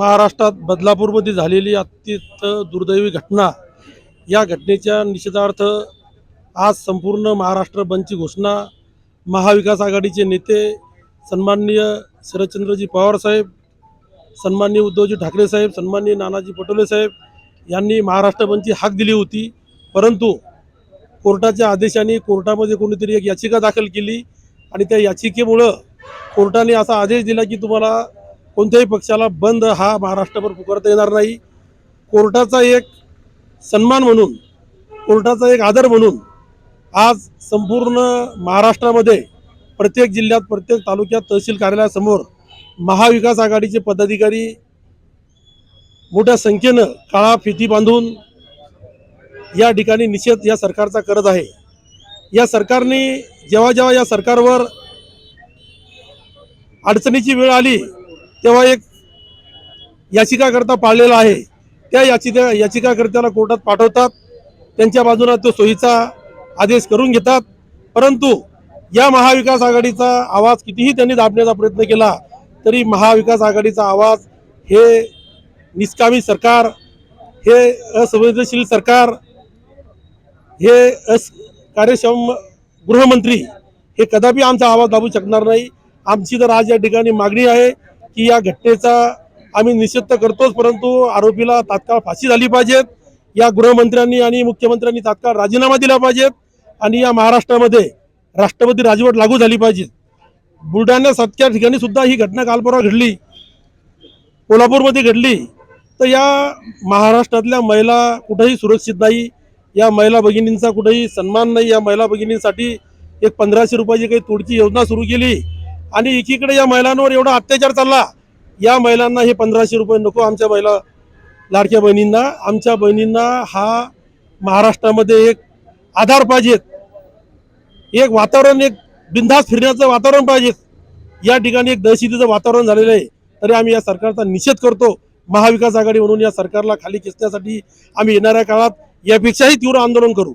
महाराष्ट्रात बदलापूरमध्ये झालेली अत्यंत दुर्दैवी घटना या घटनेच्या निषेधार्थ आज संपूर्ण महाराष्ट्र बंदची घोषणा. महाविकास आघाडीचे नेते सन्माननीय शरदचंद्रजी पवार साहेब सन्माननीय उद्धवजी ठाकरे साहेब सन्माननीय नानाजी पटोले साहेब यांनी महाराष्ट्र बंदची हाक दिली होती. परंतु कोर्टाच्या आदेशाने कोर्टामध्ये कोणीतरी एक याचिका दाखल केली आणि त्या याचिकेमुळं कोर्टाने असा आदेश दिला की तुम्हाला कोणत्याही पक्षाला बंद हा महाराष्ट्रभर पुकारता येणार नाही. कोर्टाचा एक सन्मान म्हणून कोर्टाचा एक आदर म्हणून आज संपूर्ण महाराष्ट्रामध्ये प्रत्येक जिल्ह्यात प्रत्येक तालुक्यात तहसील कार्यालयासमोर महाविकास आघाडीचे पदाधिकारी मोठ्या संख्येनं काळा फिती बांधून या ठिकाणी निषेध या सरकारचा करत आहे. या सरकारने जेव्हा जेव्हा या सरकारवर अडचणीची वेळ आली तेव्हा एक याचिकाकर्ता पाळलेला आहे. त्या याचिका याचिकाकर्त्याला कोर्टात पाठवतात. त्यांच्या बाजूला तो सोयीचा आदेश करून घेतात. परंतु या महाविकास आघाडीचा आवाज कितीही त्यांनी दाबण्याचा प्रयत्न केला तरी महाविकास आघाडीचा आवाज हे निष्कामी सरकार हे असंवेदनशील सरकार हे अस कार्यक्षम गृहमंत्री हे कदापि आमचा आवाज दाबू शकणार नाही. आमची तर आज या ठिकाणी मागणी आहे. की या घटनेचा आम्ही निषेध तर करतोच परंतु आरोपीला तात्काळ फाशी झाली पाहिजेत या गृहमंत्र्यांनी आणि मुख्यमंत्र्यांनी तात्काळ राजीनामा दिला पाहिजेत आणि या महाराष्ट्रामध्ये राष्ट्रपती राजवट लागू झाली पाहिजे. बुलढाण्यासारख्या ठिकाणी सुद्धा ही घटना काल परवा घडली. कोल्हापूरमध्ये घडली. तर या महाराष्ट्रातल्या महिला कुठेही सुरक्षित नाही. या महिला भगिनींचा कुठेही सन्मान नाही. या महिला भगिनींसाठी एक पंधराशे रुपयाची काही तोडची योजना सुरू केली. आणि एकीकडे या महिलांवर एवढा अत्याचार चालला या महिलांना हे पंधराशे रुपये नको आमच्या महिला लाडक्या बहिणींना. आमच्या बहिणींना हा महाराष्ट्रामध्ये एक आधार पाहिजेत एक वातावरण एक बिनधास्त फिरण्याचं वातावरण पाहिजेत या ठिकाणी एक दहशतीचं वातावरण झालेलं आहे. तरी आम्ही या सरकारचा निषेध करतो. महाविकास आघाडी म्हणून या सरकारला खाली खेचण्यासाठी आम्ही येणाऱ्या काळात यापेक्षाही तीव्र आंदोलन करू.